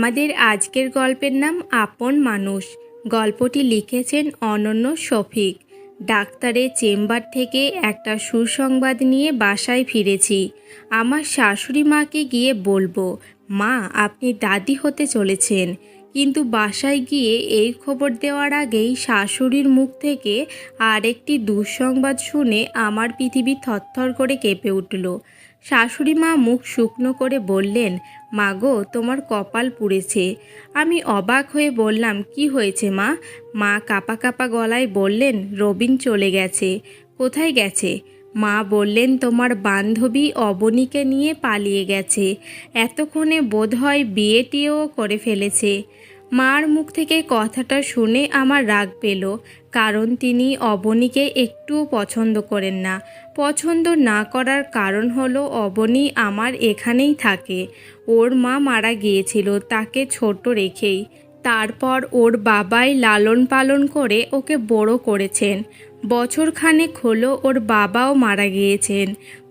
আমাদের আজকের গল্পের নাম আপন মানুষ। গল্পটি লিখেছেন অনন্য শফিক। ডাক্তারের চেম্বার থেকে একটা সুসংবাদ নিয়ে বাসায় ফিরেছি। আমার শাশুড়ি মাকে গিয়ে বলব, মা, আপনি দাদি হতে চলেছেন। কিন্তু বাসায় গিয়ে এই খবর দেওয়ার আগেই শাশুড়ির মুখ থেকে আরেকটি দুঃসংবাদ শুনে আমার পৃথিবী থরথর করে কেঁপে উঠল। শাশুড়ি মা মুখ শুকনো করে বললেন মাগো, তোমার কপাল পুড়েছে। আমি অবাক হয়ে বললাম, কি হয়েছে মা? মা কাপা কাপা গলায় বললেন, রবিন চলে গেছে। কোথায় গেছে? মা বললেন, তোমার বান্ধবী অবনীকে নিয়ে পালিয়ে গেছে। এতক্ষণে বোধহয় বিয়েটিও করে ফেলেছে। মার মুখ থেকে কথাটা শুনে আমার রাগ পেল, কারণ তিনি অবনীকে একটুও পছন্দ করেন না। পছন্দ না করার কারণ হলো, অবনী আমার এখানেই থাকে। ওর মা মারা গিয়েছিল তাকে ছোট রেখেই। তারপর ওর বাবাই লালন পালন করে ওকে বড় করেছেন। বছরখানেক হলো ওর বাবাও মারা গিয়েছেন।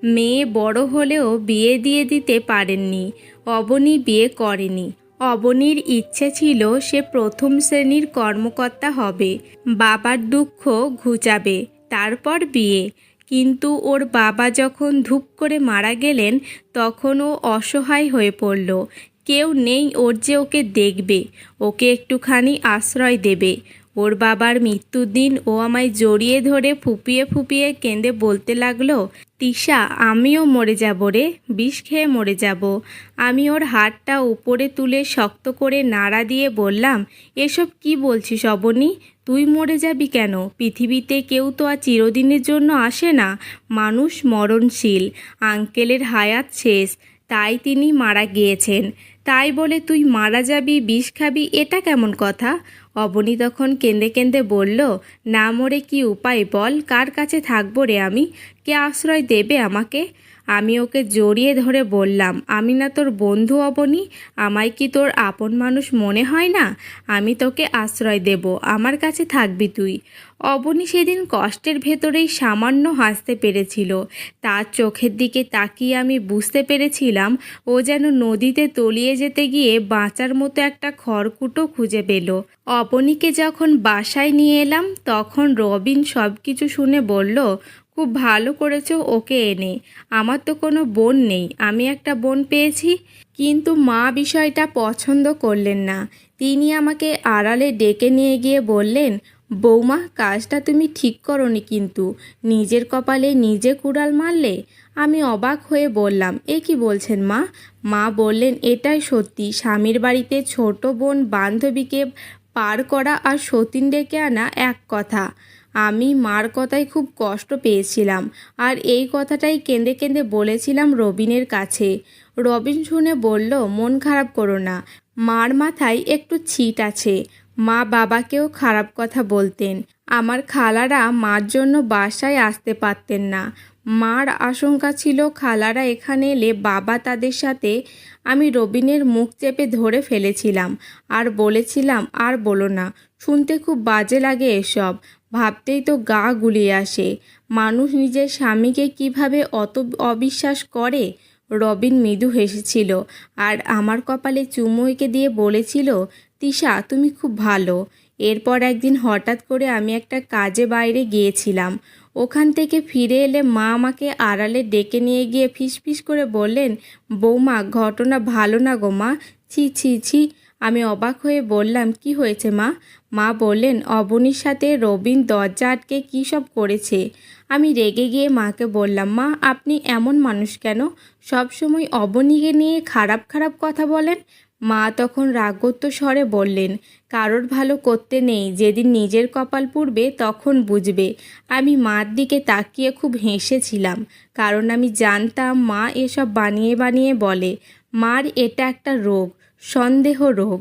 মেয়ে বড় হলেও বিয়ে দিয়ে দিতে পারেননি। অবনী বিয়ে করেনি। অবনীর ইচ্ছে ছিল সে প্রথম শ্রেণির কর্মকর্তা হবে। বাবার দুঃখ ঘুচাবে। তারপর বিয়ে। কিন্তু ওর বাবা যখন ধূপ করে মারা গেলেন, তখন ও অসহায় হয়ে পড়ল। কেউ নেই ওর যে ওকে দেখবে, ওকে একটুখানি আশ্রয় দেবে। ওর বাবার মৃত্যুর দিন ও আমায় জড়িয়ে ধরে ফুপিয়ে ফুপিয়ে কেঁদে বলতে লাগল, তিশা, আমিও মরে যাব রে, বিষ খেয়ে মরে যাব। আমি ওর হাতটা উপরে তুলে শক্ত করে নাড়া দিয়ে বললাম, এসব কি বলছিস অবনী? তুই মরে যাবি কেন? পৃথিবীতে কেউ তো আর চিরদিনের জন্য আসে না। মানুষ মরণশীল, আঙ্কেলের হায়াত শেষ, তাই তিনি মারা গিয়েছেন। তাই বলে তুই মারা যাবি, বিষ খাবি, এটা কেমন কথা? অবনী তখন কেঁদে কেঁদে বলল, না মরে কি উপায় বল, কার কাছে থাকব রে আমি? কে আশ্রয় দেবে আমাকে? আমি ওকে জড়িয়ে ধরে বললাম, আমি না তোর বন্ধু অবনী, আমায় কি তোর আপন মানুষ মনে হয় না? আমি তোকে আশ্রয় দেব, আমার কাছে থাকবি তুই। অবনী সেদিন কষ্টের ভেতরেই সামান্য হাসতে পেরেছিল। তার চোখের দিকে তাকিয়ে আমি বুঝতে পেরেছিলাম, ও যেন নদীতে তলিয়ে যেতে গিয়ে বাঁচার মতো একটা খড়কুটো খুঁজে পেল। অবনীকে যখন বাসায় নিয়ে এলাম, তখন রবিন সব কিছু শুনে বলল, খুব ভালো করেছ ওকে এনে। আমার তো কোনো বোন নেই, আমি একটা বোন পেয়েছি। কিন্তু মা বিষয়টা পছন্দ করলেন না। তিনি আমাকে আড়ালে ডেকে নিয়ে গিয়ে বললেন বৌমা, কাজটা তুমি ঠিক করনি কিন্তু। নিজের কপালে নিজে কুড়াল মারলে? আমি অবাক হয়ে বললাম, এ কি বলছেন মা? মা বললেন, এটাই সত্যি। স্বামীর বাড়িতে ছোট বোন বান্ধবীকে পার করা আর সতীন ডেকে আনা এক কথা। আমি মার কথায় খুব কষ্ট পেয়েছিলাম আর এই কথাটাই কেঁদে কেঁদে বলেছিলাম রবিনের কাছে। রবিন শুনে বলল, মন খারাপ করো না। মার মাথায় একটু ছিট আছে। মা বাবাকেও খারাপ কথা বলতেন। আমার খালারা মার জন্য বাসায় আসতে পারতেন না। মার আশঙ্কা ছিল খালারা এখানে এলে বাবা তাদের সাথে আমি রবিনের মুখ চেপে ধরে ফেলেছিলাম। আর বলেছিলাম, আর বলো না, শুনতে খুব বাজে লাগে এসব। ভাবতেই তো গা গুলিয়ে আসে। মানুষ নিজের স্বামীকে কীভাবে অত অবিশ্বাস করে? রবিন মৃদু হেসেছিল। আর আমার কপালে চুমু এঁকে দিয়ে বলেছিল তিশা, তুমি খুব ভালো। এরপর একদিন হঠাৎ করে আমি একটা কাজে বাইরে গিয়েছিলাম। ওখান থেকে ফিরে এলে মা আমাকে আড়ালে ডেকে নিয়ে গিয়ে ফিসফিস করে বললেন, বৌমা, ঘটনা ভালো না গো মা। ছি ছি ছি। আমি অবাক হয়ে বললাম, কি হয়েছে মা? মা বললেন, অবনীর সাথে রবিন দরজা আটকে কী সব করেছে? আমি রেগে গিয়ে মাকে বললাম, মা, আপনি এমন মানুষ কেন? সবসময় অবনীকে নিয়ে খারাপ খারাপ কথা বলেন। মা তখন রাগত্ব স্বরে বললেন, কারোর ভালো করতে নেই, যেদিন নিজের কপাল পুড়বে তখন বুঝবে। আমি মার দিকে তাকিয়ে খুব হেসেছিলাম, কারণ আমি জানতাম মা এসব বানিয়ে বানিয়ে বলে, মার এটা একটা রোগ, সন্দেহ রোগ।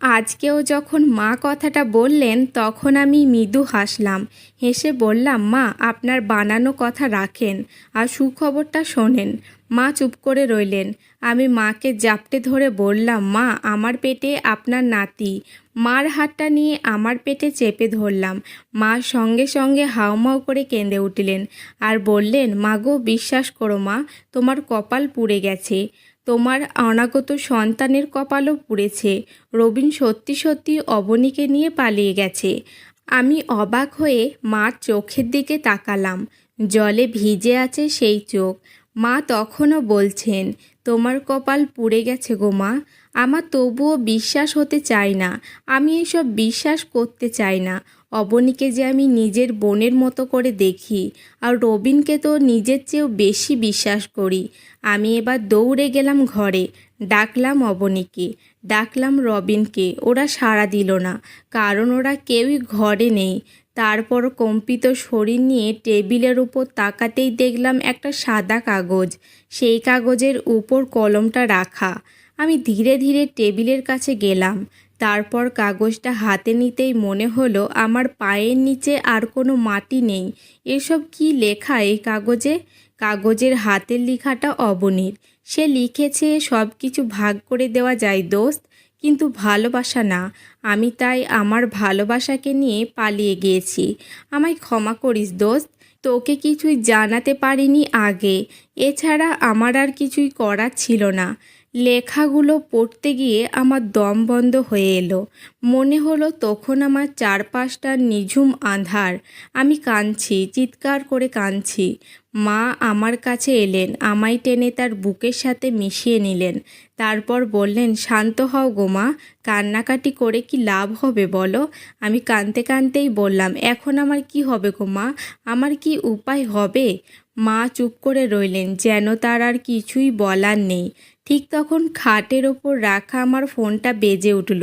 আজকেও যখন মা কথাটা বললেন, তখন আমি মৃদু হাসলাম, হেসে বললাম, মা, আপনার বানানো কথা রাখেন আর সুখবরটা শোনেন। মা চুপ করে রইলেন। আমি মাকে জাপটে ধরে বললাম, মা, আমার পেটে আপনার নাতি। মার হাতটা নিয়ে আমার পেটে চেপে ধরলাম। মা সঙ্গে সঙ্গে হাউমাউ করে কেঁদে উঠলেন আর বললেন, মা গো, বিশ্বাস করো মা, তোমার কপাল পুড়ে গেছে। তোমার অনাগত সন্তানের কপালও পুড়েছে। রবিন সত্যি সত্যি অবনীকে নিয়ে পালিয়ে গেছে। আমি অবাক হয়ে মার চোখের দিকে তাকালাম। জলে ভিজে আছে সেই চোখ। মা তখনও বলছেন, তোমার কপাল পুড়ে গেছে গো মা। আমার তবুও বিশ্বাস হতে চায় না। আমি এসব বিশ্বাস করতে চাই না। অবনীকে যে আমি নিজের বোনের মতো করে দেখি, আর রবিনকে তো নিজের চেয়েও বেশি বিশ্বাস করি। আমি এবার দৌড়ে গেলাম ঘরে। ডাকলাম অবনীকে। ডাকলাম রবিনকে। ওরা সাড়া দিল না, কারণ ওরা কেউই ঘরে নেই। তারপর কম্পিত শরীর নিয়ে টেবিলের উপর তাকাতেই দেখলাম একটা সাদা কাগজ। সেই কাগজের উপর কলমটা রাখা। আমি ধীরে ধীরে টেবিলের কাছে গেলাম। তারপর কাগজটা হাতে নিতেই মনে হলো আমার পায়ের নিচে আর কোনো মাটি নেই। এসব কি লেখা এই কাগজে? কাগজের হাতের লেখাটা অবনীর। সে লিখেছে সব কিছু ভাগ করে দেওয়া যায়, দোস্ত। কিন্তু ভালোবাসা না। আমি তাই আমার ভালোবাসাকে নিয়ে পালিয়ে গিয়েছি। আমায় ক্ষমা করিস দোস্ত। তোকে কিছুই জানাতে পারিনি আগে। এছাড়া আমার আর কিছুই করার ছিল না। লেখাগুলো পড়তে গিয়ে আমার দম বন্ধ হয়ে এলো। মনে হলো তখন আমার চারপাশটা নিঝুম আঁধার। আমি কাঁদছি, চিৎকার করে কাঁদছি। মা আমার কাছে এলেন, আমায় টেনে তার বুকের সাথে মিশিয়ে নিলেন। তারপর বললেন, শান্ত হও গো মা, কান্নাকাটি করে কি লাভ হবে বলো? আমি কাঁদতে কাঁদতেই বললাম, এখন আমার কি হবে গোমা আমার কি উপায় হবে? মা চুপ করে রইলেন, যেন তার আর কিছুই বলার নেই। ঠিক তখন খাটের ওপর রাখা আমার ফোনটা বেজে উঠল।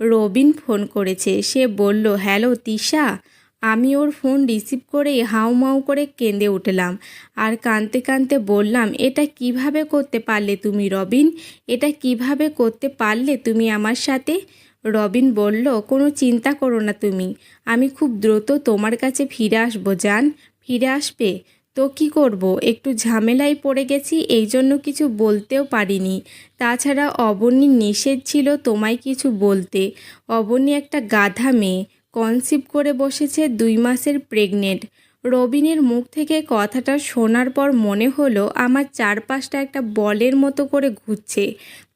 রবিন ফোন করেছে। সে বলল, হ্যালো, তিশা? আমি ওর ফোন রিসিভ করে হাউমাউ করে কেঁদে উঠলাম আর কাঁদতে কাঁদতে বললাম, এটা কীভাবে করতে পারলে তুমি রবিন? এটা কীভাবে করতে পারলে তুমি আমার সাথে? রবিন বলল, কোনো চিন্তা করো না তুমি। আমি খুব দ্রুত তোমার কাছে ফিরে আসব, জান। ফিরে আসবে? তো কি করব? একটু ঝামেলায় পড়ে গেছি, এই জন্য কিছু বলতেও পারিনি। তাছাড়া অবনীর নিষেধ ছিল তোমায় কিছু বলতে। অবনী একটা গাধা মেয়ে কনসিভ করে বসেছে দুই মাসের প্রেগনেন্ট রবিনের মুখ থেকে কথাটা শোনার পর মনে হলো আমার চারপাশটা একটা বলের মতো করে ঘুরছে,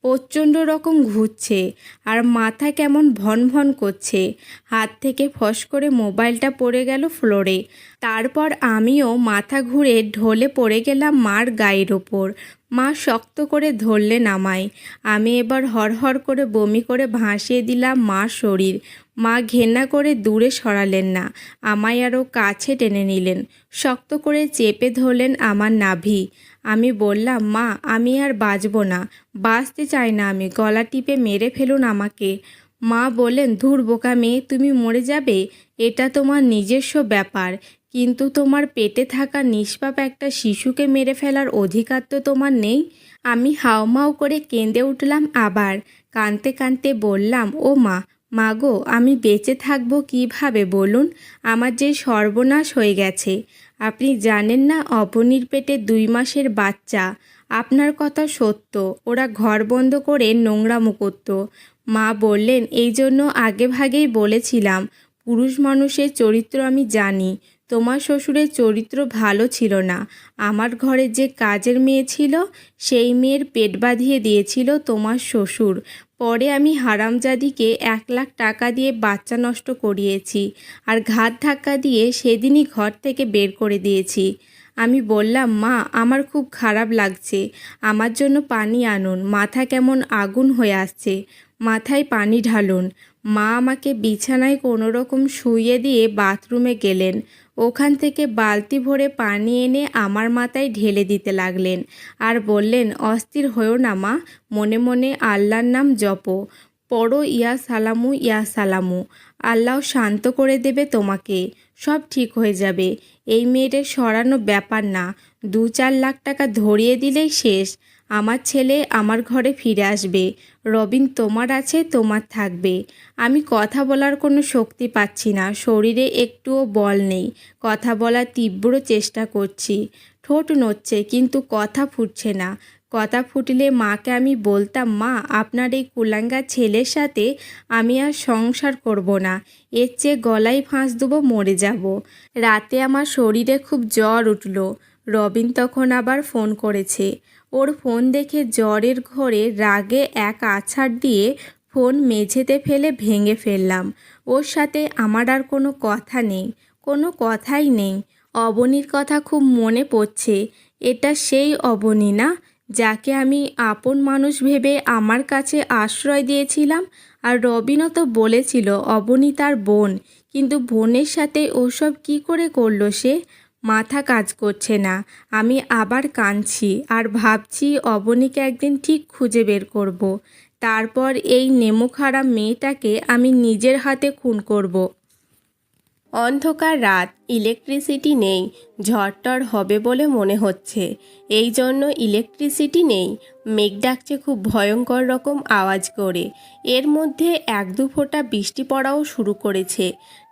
প্রচণ্ড রকম ঘুরছে, আর মাথা কেমন ভন ভন করছে। হাত থেকে ফস করে মোবাইলটা পড়ে গেল ফ্লোরে। তারপর আমিও মাথা ঘুরে ঢলে পড়ে গেলাম মার গায়ের ওপর। মা শক্ত করে ধরলেন আমায়। আমি এবার হরহর করে বমি করে ভাসিয়ে দিলাম মার শরীর। মা ঘেন্না করে দূরে সরালেন না, আমায় আরও কাছে টেনে নিলেন। শক্ত করে চেপে ধরলেন আমার নাভি। আমি বললাম, মা, আমি আর বাঁচব না, বাঁচতে চাই না আমি, গলা টিপে মেরে ফেলুন আমাকে। মা বললেন, ধুর বোকা মেয়ে, তুমি মরে যাবে, এটা তোমার নিজস্ব ব্যাপার। কিন্তু তোমার পেটে থাকা নিষ্পাপ একটা শিশুকে মেরে ফেলার অধিকার তো তোমার নেই। আমি হাওমাও করে কেঁদে উঠলাম আবার। কাঁদতে কাঁদতে বললাম, ও মা মাগো, আমি বেঁচে থাকব কীভাবে বলুন? আমার যে সর্বনাশ হয়ে গেছে। আপনি জানেন না অবনীর পেটে দুই মাসের বাচ্চা। আপনার কথা সত্য। ওরা ঘর বন্ধ করে নোংরামো করতো। মা বললেন, এই জন্য আগে ভাগেই বলেছিলাম, পুরুষ মানুষের চরিত্র আমি জানি। তোমার শ্বশুরের চরিত্র ভালো ছিল না। আমার ঘরে যে কাজের মেয়ে ছিল, সেই মেয়ের পেট বাঁধিয়ে দিয়েছিল তোমার শ্বশুর। পরে আমি হারামজাদিকে এক লাখ টাকা দিয়ে বাচ্চা নষ্ট করিয়েছি আর ঘাত ধাক্কা দিয়ে সেদিনই ঘর থেকে বের করে দিয়েছি। আমি বললাম, মা, আমার খুব খারাপ লাগছে। আমার জন্য পানি আনুন। মাথা কেমন আগুন হয়ে আসছে। মাথায় পানি ঢালুন। মা আমাকে বিছানায় কোনো রকম শুইয়ে দিয়ে বাথরুমে গেলেন। ওখান থেকে বালতি ভরে পানি এনে আমার মাথায় ঢেলে দিতে লাগলেন আর বললেন, অস্থির হয়েও না মা, মনে মনে আল্লাহর নাম জপো। পড়ো, ইয়া সালামু ইয়া সালামু। আল্লাহ শান্ত করে দেবে তোমাকে। সব ঠিক হয়ে যাবে। এই মেয়েদের সরানো ব্যাপার না। দু চার লাখ টাকা ধরিয়ে দিলেই শেষ। আমার ছেলে আমার ঘরে ফিরে আসবে। রবিন, তোমার আছে, তোমার থাকবে। আমি কথা বলার কোনো শক্তি পাচ্ছি না। শরীরে একটুও বল নেই। কথা বলার তীব্র চেষ্টা করছি। ঠোঁট নড়ছে, কিন্তু কথা ফুটছে না। কথা ফুটলে মাকে আমি বলতাম, মা, আপনার এই কুলাঙ্গা ছেলের সাথে আমি আর সংসার করব না। এর চেয়ে গলায় ফাঁস দেবো, মরে যাব। রাতে আমার শরীরে খুব জ্বর উঠল। রবিন তখন আবার ফোন করেছে ওর ফোন দেখে জ্বরের ঘোরে রাগে এক আছাড় দিয়ে ফোন মেঝেতে ফেলে ভেঙে ফেললাম। ওর সাথে আমার আর কোনো কথা নেই, কোনো কথাই নেই। অবনীর কথা খুব মনে পড়ছে। এটা সেই অবনী না, যাকে আমি আপন মানুষ ভেবে আমার কাছে আশ্রয় দিয়েছিলাম? আর রবিনও তো বলেছিল অবনী তার বোন, কিন্তু বোনের সাথে ওসব কি করে করল সে? মাথা কাজ করছে না আমি আবার কাঁদছি আর ভাবছি অবনীকে একদিন ঠিক খুঁজে বের করব। তারপর এই নেমুখারাম মেয়েটাকে আমি নিজের হাতে খুন করব। অন্ধকার রাত, ইলেকট্রিসিটি নেই ঝড়টর হবে বলে মনে হচ্ছে এই জন্য ইলেকট্রিসিটি নেই, মেঘ ডাকছে খুব ভয়ঙ্কর রকম আওয়াজ করে এর মধ্যে এক দু ফোঁটা বৃষ্টি পড়াও শুরু করেছে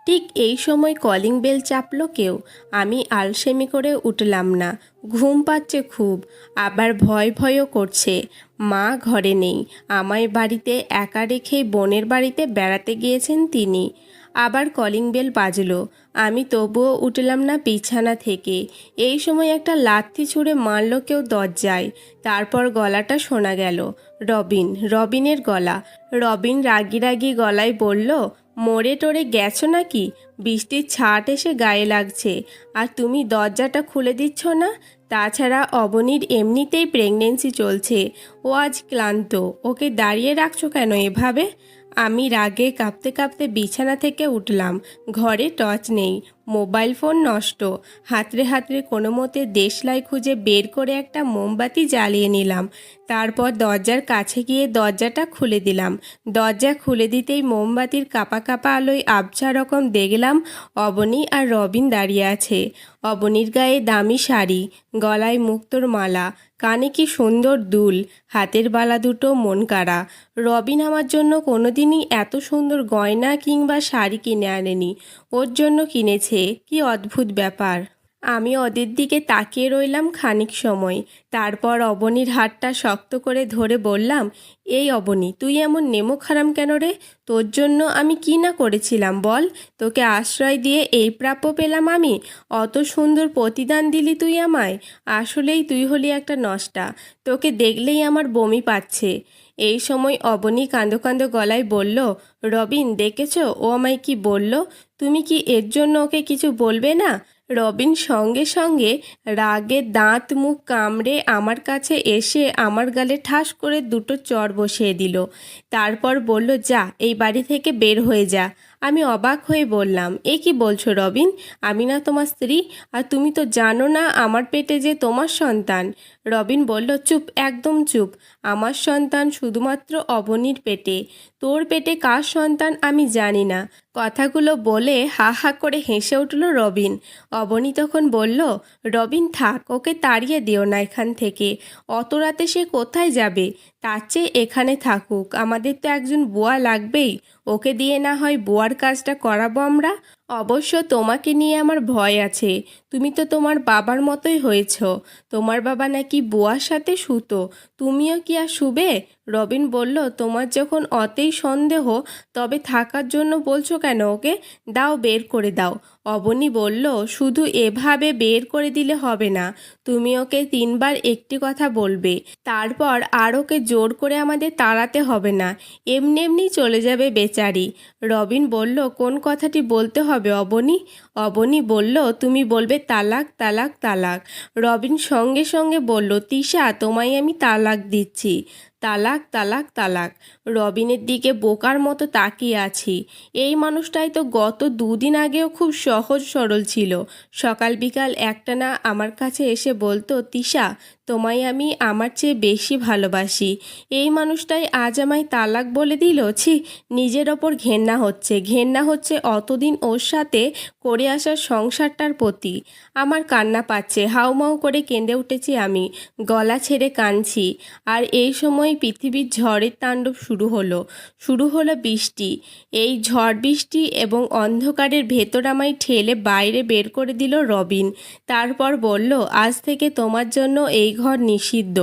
ঠিক এই সময় কলিং বেল চাপল কেউ। আমি আলসেমি করে উঠলাম না। ঘুম পাচ্ছে খুব, আবার ভয় ভয়ও করছে। মা ঘরে নেই। আমায় বাড়িতে একা রেখেই বোনের বাড়িতে বেড়াতে গিয়েছেন তিনি। আবার কলিং বেল বাজলো। আমি তবুও উঠলাম না বিছানা থেকে। এই সময় একটা লাথি ছুঁড়ে মারল কেউ দরজায়। তারপর গলাটা শোনা গেল। রবিন, রবিনের গলা। রবিন রাগি রাগি গলায় বলল মোড়ে টোড়ে গেছো নাকি? বৃষ্টির ছাট এসে গায়ে লাগছে। আর তুমি দরজাটা খুলে দিচ্ছ না? তাছাড়া অবনীর এমনিতেই প্রেগনেন্সি চলছে। ও আজ ক্লান্ত। ওকে দাঁড়িয়ে রাখছো কেন এভাবে? আমি রাগে কাঁপতে কাঁপতে বিছানা থেকে উঠলাম। ঘরে টর্চ নেই। মোবাইল ফোন নষ্ট। হাতরে হাতরে কোনো মতে দেশলাই খুঁজে বের করে একটা মোমবাতি জ্বালিয়ে নিলাম। তারপর দরজার কাছে গিয়ে দরজাটা খুলে দিলাম। দরজা খুলে দিতেই মোমবাতির কাপা কাপা আলোয় আবছা রকম দেখলাম অবনী আর রবিন দাঁড়িয়ে আছে। অবনীর গায়ে দামি শাড়ি, গলায় মুক্তোর মালা কানে কি সুন্দর দুল, হাতের বালা দুটো মন কাড়া। রবিন আমার জন্য কোনোদিনই এত সুন্দর গয়না কিংবা শাড়ি কিনে আনেনি। ওর জন্য কিনেছে, কি অদ্ভুত ব্যাপার। আমি ওদের দিকে তাকিয়ে রইলাম খানিক সময়। তারপর অবনীর হাতটা শক্ত করে ধরে বললাম, এই অবনী, তুই এমন নেমো খারাম কেন রে? তোর জন্য আমি কি না করেছিলাম বল? তোকে আশ্রয় দিয়ে এই প্রাপ্য পেলাম আমি। অত সুন্দর প্রতিদান দিলি তুই আমায়। আসলেই তুই হলি একটা নষ্টা। তোকে দেখলেই আমার বমি পাচ্ছে। এই সময় অবনী কাঁদো কাঁদো গলায় বলল, রবিন, দেখেছ? ও আমায় কি বলল? তুমি কি এর জন্য ওকে কিছু বলবে না? রবিন সঙ্গে সঙ্গে রাগে দাঁত মুখ কামড়ে আমার কাছে এসে আমার গালে ঠাস করে দুটো চর বসিয়ে দিল। তারপর বলল, যা, এই বাড়ি থেকে বের হয়ে যা। আমি অবাক হয়ে বললাম, এ কি বলছো রবিন? আমি না তোমার স্ত্রী, আর তুমি তো জানো না আমার পেটে যে তোমার সন্তান। রবিন বলল, চুপ, একদম চুপ। আমার সন্তান শুধুমাত্র অবনীর পেটে। তোর পেটে কার সন্তান আমি জানি না। কথাগুলো বলে হা হা করে হেসে উঠল রবিন। অবনী তখন বলল, রবিন থাক, ওকে তাড়িয়ে দিও না এখান থেকে। অত রাতে সে কোথায় যাবে? তার চেয়ে এখানে থাকুক। আমাদের তো একজন বুয়া লাগবেই। ওকে দিয়ে না হয় বোয়ার কাজটা করাবো আমরা? অবশ্য তোমাকে নিয়ে আমার ভয় আছে। তুমি তো তোমার বাবার মতোই হয়েছ। তোমার বাবা নাকি বুয়ার সাথে শুতো তুমিও কি আর শুবে? রবিন বলল, তোমার যখন অতেই সন্দেহ, তবে থাকার জন্য বলছো কেন ওকে? দাও, বের করে দাও। অবনী বলল, শুধু এভাবে বের করে দিলে হবে না। তুমি ওকে তিনবার একটি কথা বলবে। তারপর আর ওকে জোর করে আমাদের তাড়াতে হবে না। এমনি এমনি চলে যাবে বেচারি। রবিন বলল, কোন কথাটি বলতে হবে অবনী? অবনি বলল, তুমি বলবে, তালাক তালাক তালাক। রবিন সঙ্গে সঙ্গে বলল, তিশা, তোমায় আমি তালাক দিচ্ছি। তালাক তালাক তালাক। রবিনের দিকে বোকার মতো তাকিয়ে আছি। এই মানুষটাই তো গত দুদিন আগেও খুব সহজ সরল ছিল। সকাল বিকাল একটানা আমার কাছে এসে বলতো, তিশা, তোমায় আমি আমার চেয়ে বেশি ভালোবাসি। এই মানুষটাই আজ আমায় তালাক বলে দিল, ছি, নিজের ওপর ঘেন্না হচ্ছে। ঘেন্না হচ্ছে অতদিন ওর সাথে করে আসা সংসারটার প্রতি। আমার কান্না পাচ্ছে, হাউমাউ করে কেঁদে উঠেছি আমি, গলা ছেড়ে কাঁদছি। আর এই সময় সময় পৃথিবীর ঝড়ের তাণ্ডব শুরু হলো। শুরু হলো বৃষ্টি। এই ঝড় বৃষ্টি এবং অন্ধকারের ভেতর আমায় ঠেলে বাইরে বের করে দিল রবিন। তারপর বলল, আজ থেকে তোমার জন্য এই ঘর নিষিদ্ধ।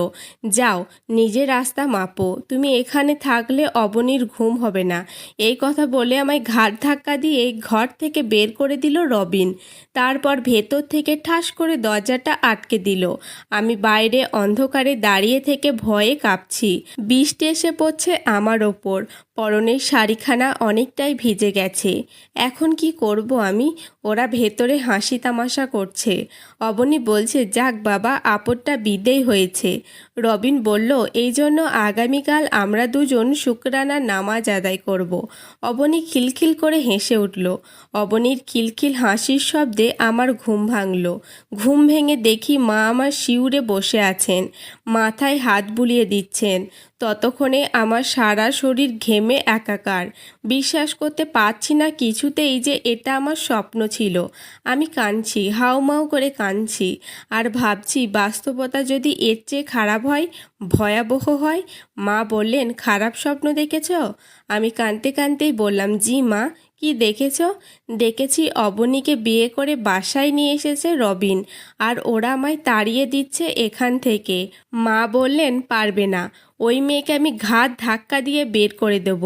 যাও, নিজের রাস্তা মাপো। তুমি এখানে থাকলে অবনীর ঘুম হবে না এই কথা বলে আমায় ঘাট ধাক্কা দিয়ে এই ঘর থেকে বের করে দিল রবিন। তারপর ভেতর থেকে ঠাস করে দরজাটা আটকে দিল। আমি বাইরে অন্ধকারে দাঁড়িয়ে থেকে ভয়ে কাঁপছি। বৃষ্টি এসে পড়ছে আমার ওপর। পরনের শাড়িখানা অনেকটাই ভিজে গেছে। এখন কি করব আমি? ওরা ভেতরে হাসি তামাশা করছে। অবনী বলছে, যাক বাবা, আপদটা বিদেয় হয়েছে। রবিন বলল, এই জন্য আগামীকাল আমরা দুজন শুক্রানার নামাজ আদায় করব। অবনী খিলখিল করে হেসে উঠল। অবনীর খিলখিল হাসির শব্দে আমার ঘুম ভাঙল। ঘুম ভেঙে দেখি মা আমার শিউরে বসে আছেন। মাথায় হাত বুলিয়ে দিচ্ছেন। ততক্ষণে আমার সারা শরীর ঘেমে একাকার। বিশ্বাস করতে পারছি না কিছুতেই যে এটা আমার স্বপ্ন ছিল। আমি কাঁদছি, হাউমাউ করে কাঁদছি আর ভাবছি বাস্তবতা যদি এর চেয়ে খারাপ হয়, ভয়াবহ হয়, মা বললেন, খারাপ স্বপ্ন দেখেছ? আমি কাঁদতে কাঁদতেই বললাম, জি মা, কি দেখেছ? দেখেছি অবনীকে বিয়ে করে বাসায় নিয়ে এসেছে রবিন আর ওরা আমায় তাড়িয়ে দিচ্ছে এখান থেকে। মা বললেন, পারবে না। ওই মেয়েকে আমি ঘাত ধাক্কা দিয়ে বের করে দেব।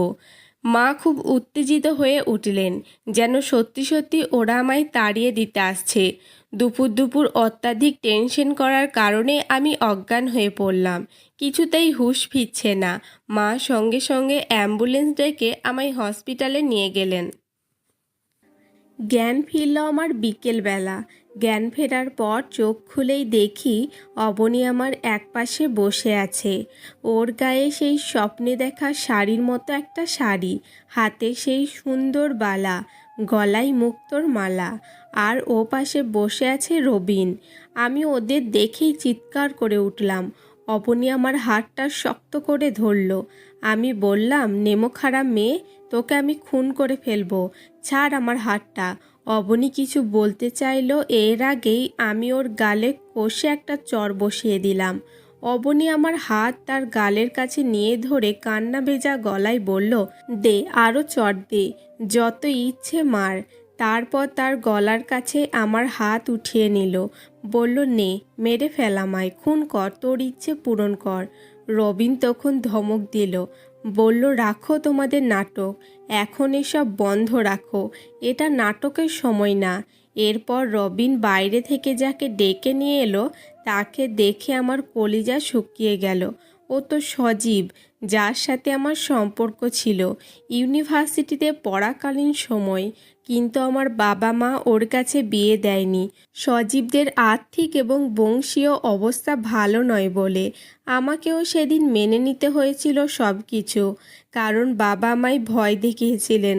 মা খুব উত্তেজিত হয়ে উঠলেন, যেন সত্যি সত্যি ওরা আমায় তাড়িয়ে দিতে আসছে। দুপুর দুপুর অত্যাধিক টেনশন করার কারণে আমি অজ্ঞান হয়ে পড়লাম। কিছুতেই হুঁশ ফিরছে না। মা সঙ্গে সঙ্গে অ্যাম্বুলেন্স ডেকে আমায় হসপিটালে নিয়ে গেলেন। জ্ঞান ফিরল আমার বিকেলবেলা। জ্ঞান ফেরার পর চোখ খুলেই দেখি অবনী আমার একপাশে বসে আছে। ওর গায়ে সেই স্বপ্নে দেখা শাড়ির মতো একটা শাড়ি, হাতে সেই সুন্দর বালা, গলায় মুক্তোর মালা, আর ও পাশে বসে আছে রবিন। আমি ওদের দেখেই চিৎকার করে উঠলাম। অবনী আমার হাতটা শক্ত করে ধরল। আমি বললাম, নেমো খারাপ মেয়ে, তোকে আমি খুন করে ফেলব। ছাড় আমার হাতটা। অবনী কিছু বলতে চাইলো, এর আগেই আমি ওর গালে কষে একটা চর বসিয়ে দিলাম। অবনী আমার হাত তার গালের কাছে নিয়ে ধরে কান্না ভেজা গলায় বলল, দে আরও চর দে, যত ইচ্ছে মার। তারপর তার গলার কাছে আমার হাত উঠিয়ে নিল। বলল, নে, মেরে ফেলামায় খুন কর, তোর ইচ্ছে পূরণ কর। রবিন তখন ধমক দিল, বলল, রাখো তোমাদের নাটক, এখন এসব বন্ধ রাখো, এটা নাটকের সময় না। এরপর রবিন বাইরে থেকে যাকে ডেকে নিয়ে এলো, তাকে দেখে আমার কলিজা শুকিয়ে গেল। ও তো সজীব, যার সাথে আমার সম্পর্ক ছিল। ইউনিভার্সিটিতে পড়াকালীন সময় কিন্তু আমার বাবা মা ওর কাছে বিয়ে দেয়নি। সজীবদের আর্থিক এবং বংশীয় অবস্থা ভালো নয় বলে আমাকেও সেদিন মেনে নিতে হয়েছিল সব কিছু কারণ বাবা মাই ভয় দেখিয়েছিলেন,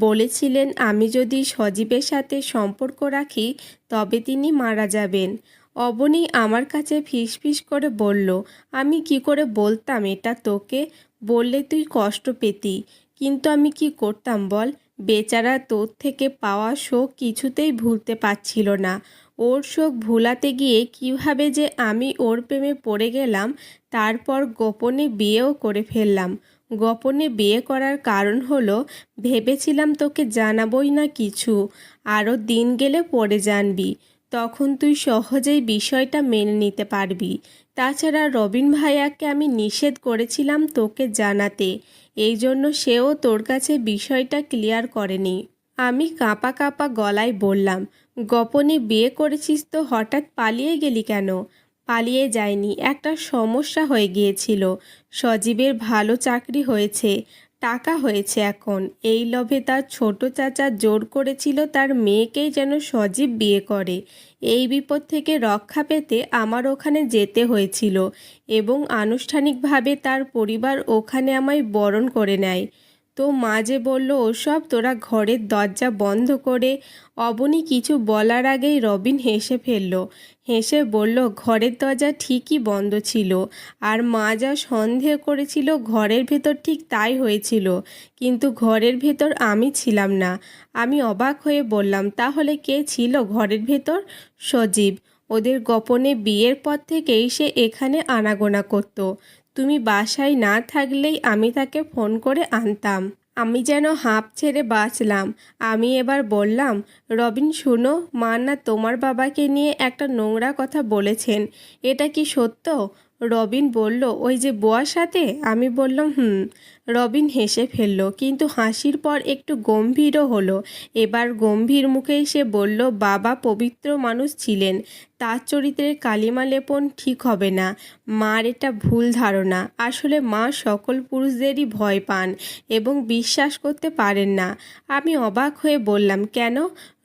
বলেছিলেন, আমি যদি সজীবের সাথে সম্পর্ক রাখি, তবে তিনি মারা যাবেন। অবনী আমার কাছে ফিসফিস করে বলল, আমি কি করে বলতাম এটা তোকে? বললে তুই কষ্ট পেতি। কিন্তু আমি কি করতাম বল? বেচারা তোর থেকে পাওয়া শোক কিছুতেই ভুলতে পারছিল না। ওর শোক ভুলাতে গিয়ে কীভাবে যে আমি ওর প্রেমে পড়ে গেলাম, তারপর গোপনে বিয়েও করে ফেললাম। গোপনে বিয়ে করার কারণ হলো, ভেবেছিলাম তোকে জানাবই না কিছু। আরও দিন গেলে পড়ে জানবি। তখন তুই সহজেই বিষয়টা মেনে নিতে পারবি। তাছাড়া রবিন ভাইয়াকে আমি নিষেধ করেছিলাম তোকে জানাতে। এই জন্য সেও তোর কাছে বিষয়টা ক্লিয়ার করেনি। আমি কাঁপা কাঁপা গলায় বললাম, গোপনে বিয়ে করেছিস তো হঠাৎ পালিয়ে গেলি কেন? পালিয়ে যায়নি একটা সমস্যা হয়ে গিয়েছিল। সজীবের ভালো চাকরি হয়েছে। টাকা হয়েছে এখন। এই লোভে তার ছোট চাচা জোর করেছিল তার মেয়েকেই যেন সজীব বিয়ে করে। এই বিপদ থেকে রক্ষা পেতে আমার ওখানে যেতে হয়েছিল এবং আনুষ্ঠানিকভাবে তার পরিবার ওখানে আমায় বরণ করে নেয়। তো মা যে বলল, ওসব তোরা ঘরের দরজা বন্ধ করে অবনী কিছু বলার আগেই রবিন হেসে ফেলল। হেসে বলল, ঘরের দরজা ঠিকই বন্ধ ছিল আর মা যা সন্দেহ করেছিল ঘরের ভেতর ঠিক তাই হয়েছিল। কিন্তু ঘরের ভেতর আমি ছিলাম না। আমি অবাক হয়ে বললাম, তাহলে কে ছিল ঘরের ভেতর? সজীব, ওদের গোপনে বিয়ের পর থেকেই সে এখানে আনাগোনা করত। তুমি বাসায় না থাকলেই আমি তাকে ফোন করে আনতাম। আমি যেন হাঁপ ছেড়ে বাঁচলাম। আমি এবার বললাম, রবিন, শুনো, মা না তোমার বাবাকে নিয়ে একটা নোংরা কথা বলেছেন। এটা কি সত্য? রবিন বলল, ওই যে বোয়ার সাথে? আমি বললাম, হুম। রবিন হেসে ফেলল, কিন্তু হাসির পর একটু গম্ভীরও হলো। এবার গম্ভীর মুখেই সে বলল, বাবা পবিত্র মানুষ ছিলেন, তার চরিত্রের কালিমা লেপন ঠিক হবে না। মার এটা ভুল ধারণা। আসলে মা সকল পুরুষদেরই ভয় পান এবং বিশ্বাস করতে পারেন না। আমি অবাক হয়ে বললাম, কেন?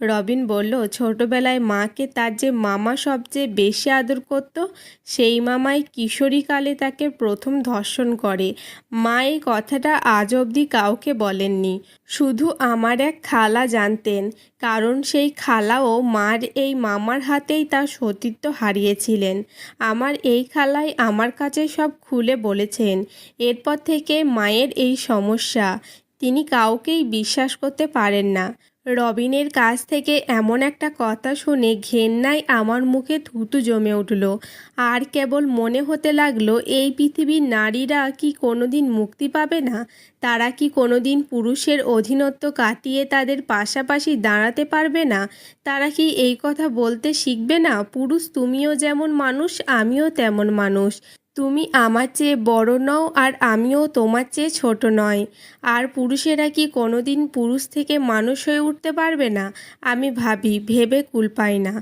রবিন বলল, ছোটবেলায় মাকে তার যে মামা সবচেয়ে বেশি আদর করত, সেই মামাই কিশোরীকালে তাকে প্রথম ধর্ষণ করে। মা এই কথাটা আজ অবধি কাউকে বলেননি। শুধু আমার এক খালা জানতেন, কারণ সেই খালাও মার এই মামার হাতেই তার সতীত্ব হারিয়েছিলেন। আমার এই খালাই আমার কাছে সব খুলে বলেছেন, এরপর থেকে মায়ের এই সমস্যা। তিনি কাউকেই বিশ্বাস করতে পারেন না। রবিনের কাছ থেকে এমন একটা কথা শুনে ঘেন্নায় আমার মুখে থুতু জমে উঠল। আর কেবল মনে হতে লাগল, এই পৃথিবীর নারীরা কি কোনোদিন মুক্তি পাবে না? তারা কি কোনোদিন পুরুষের অধীনত্ব কাটিয়ে তাদের পাশাপাশি দাঁড়াতে পারবে না? তারা কি এই কথা বলতে শিখবে না, পুরুষ তুমিও যেমন মানুষ, আমিও তেমন মানুষ তুমি আমার চেয়ে বড় নও আর আমিও তোমার চেয়ে ছোট নয়। আর পুরুষেরা কি কোনোদিন পুরুষ থেকে মানুষ হয়ে উঠতে পারবে না? আমি ভাবি, ভেবে কুল পাই না।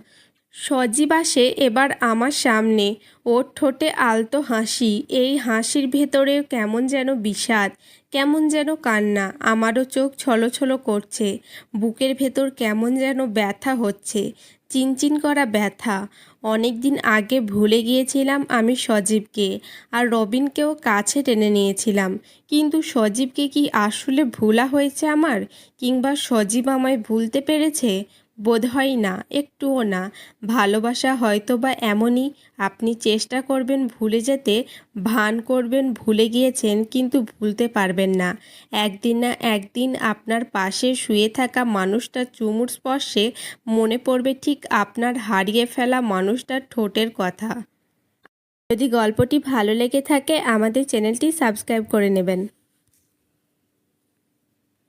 সজীব আসে এবার আমার সামনে। ওর ঠোঁটে আলতো হাসি। এই হাসির ভেতরে কেমন যেন বিষাদ। কেমন যেন কান্না, আমারও চোখ ছলছলো করছে, বুকের ভেতর কেমন যেন ব্যথা হচ্ছে, চিনচিন করা ব্যথা। অনেক দিন আগে ভুলে গিয়েছিলাম আমি সজীবকে, আর রবিনকেও কাছে টেনে নিয়েছিলাম। কিন্তু সজীবকে কি আসলে ভোলা হয়েছে আমার, কিংবা সজীব আমায় ভুলতে পেরেছে? বোধহয় না, একটুও না। ভালোবাসা হয়তো বা এমনই। আপনি চেষ্টা করবেন ভুলে যেতে, ভান করবেন ভুলে গিয়েছেন, কিন্তু ভুলতে পারবেন না। একদিন না একদিন আপনার পাশে শুয়ে থাকা মানুষটা চুমুর স্পর্শে মনে পড়বে ঠিক আপনার হারিয়ে ফেলা মানুষটার ঠোঁটের কথা। যদি গল্পটি ভালো লেগে থাকে, আমাদের চ্যানেলটি সাবস্ক্রাইব করে নেবেন।